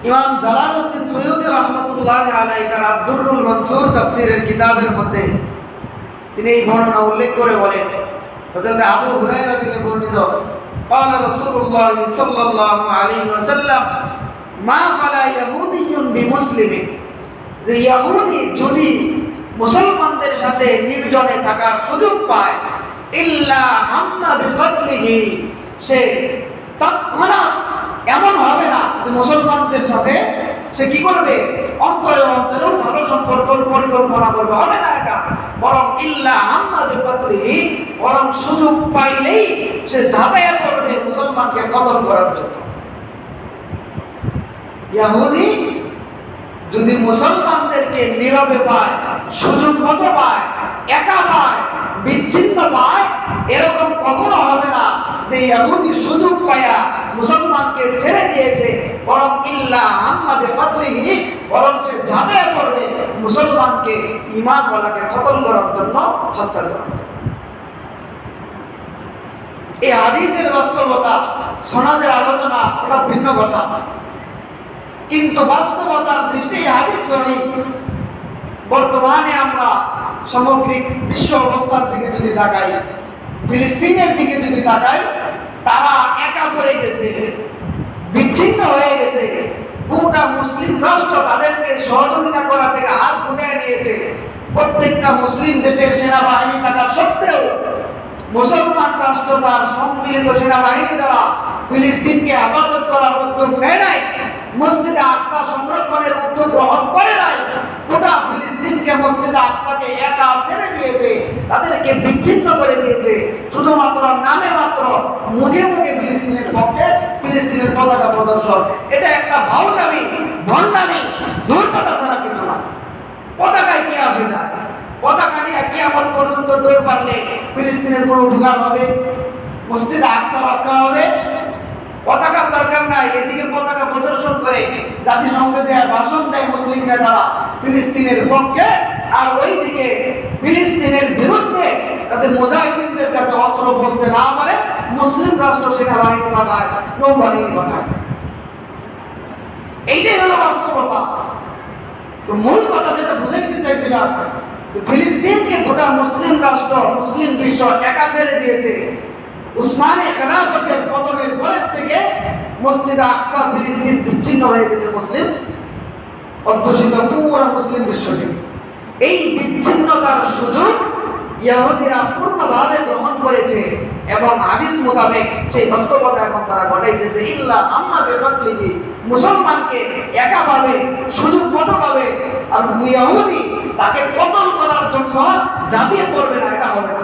ইমাম জালালউদ্দিন সৈয়দ রহমতুল্লাহ আলাই তার আব্দুরুল মনসুর তাফসিরের কিতাবের মধ্যে তিনি এই বর্ণনা উল্লেখ করে বলেন হযরত আবু হুরায়রা থেকে বর্ণিত قال رسول الله صلى الله عليه وسلم ما خلا يهودي بمسلم যে ইহুদি যদি মুসলমানদের সাথে নির্জনে থাকার সুযোগ পায় ইল্লা হাম্মা বিকতলিহি সে তৎক্ষণাৎ এমন হবে না মুসলমানদের সাথে সে কি করবে? অন্তরে অন্তরেও ভালো সম্পর্ক পরিকল্পনা করবে। হবে না এটা? বরং ইল্লা হাম্মা বিকতলিহি বরং সুযোগ পাইলেই সে ঝাঁপাইয়া পড়বে মুসলমানকে কতল করার জন্য। ইয়াহুদি যদি মুসলমানদেরকে নীরবে পায়, সুযোগ মতো পায়, একা পায়, বিচ্ছিন্ন পায় এরকম কখনো হবে না যে ইহুদি সুযোগ পায়া মুসলমানকে ছেড়ে দিয়েছে, বরং ইল্লা হাম্মাবে পাতলিহি বরং সে ঝাঁপিয়ে পড়বে মুসলমানকে ইমান বলাকে খতম করার জন্য হত্যা করার এই হাদিসের বাস্তবতা, সমাজের আলোচনা ওটা ভিন্ন কথা। কিন্তু বাস্তবতার দৃষ্টি হাদিস সহি। বর্তমানে আমরা সামগ্রিক বিশ্ব অবস্থার দিকে যদি তাকাই ফিলিস্তিনের দিকে যদি তাকাই, তারা একা পড়ে গেছে, বিচ্ছিন্ন হয়ে গেছে। গোটা মুসলিম রাষ্ট্র তাদেরকে সহযোগিতা করা থেকে হাত গুটিয়ে নিয়েছে। প্রত্যেকটা মুসলিম দেশের সেনাবাহিনী থাকার সত্ত্বেও মুসলমান রাষ্ট্র তার সম্মিলিত সেনাবাহিনী দ্বারা ফিলিস্তিনকে হেফাজত করার উদ্যোগ নেয় নাই, মসজিদে আকসা সংরক্ষণের উদ্যোগ গ্রহণ করে নাই। গোটা ফিলিস্তিনকে মসজিদে আকসাকে একা তাদেরকে বিচ্ছিন্ন করে দিয়েছে। শুধুমাত্র নামে মাত্র মুখে মুখে ফিলিস্তিনের পক্ষে ফিলিস্তিনের পতাকা প্রদর্শন। এটা একটা ভাউদামি ভণ্ডামি, ধূর্ততা ছাড়া কিছু না। পতাকায় কি আসে যায়। পতাকা নিয়ে কিয়ামত পর্যন্ত দৌড় পারলে ফিলিস্তিনের কোনো উপকার হবে? মসজিদে আকসা রক্ষা হবে? পতাকার দরকার নাই। এদিকে পতাকা প্রদর্শন করে জাতিসংঘে দেয় ভাষণ দেয় মুসলিম নেতারা ফিলিস্তিনের পক্ষে, আর ওইদিকে ফিলিস্তিনের বিরুদ্ধে তাদের মুজাহিদিনদের কাছে অস্ত্র বসতে না পারে, মুসলিম রাষ্ট্র সেনাবাহিনী পাঠায়, নৌবাহিনী পাঠায়। এইটাই হলো বাস্তবতা। তো মূল কথা যেটা বুঝাইতে চাইছিলাম ফিলিস্তিনকে গোটা মুসলিম রাষ্ট্র, মুসলিম বিশ্ব একা ছেড়ে দিয়েছে। উসমানী খেলাফতের পতনের পরের থেকে মসজিদ আকসা ফিলিস্তিন বিচ্ছিন্ন হয়ে গেছে মুসলিম। অধ্যুষিত পুরো মুসলিম বিশ্ব থেকে। এই বিচ্ছিন্নতার সুযোগ ইহুদিরা পূর্ণভাবে গ্রহণ করেছে এবং হাদিস মোতাবেক সেই বাস্তবতা এখন তারা ঘটাইতেছে। ইল্লা আম্মা বেবাতলিজি মুসলমানকে একাভাবে সুযোগ মতো পাবে আর ইয়াহুদি তাকে কতল করার জন্য ঝাঁপিয়ে পড়বে না, এটা হবে না।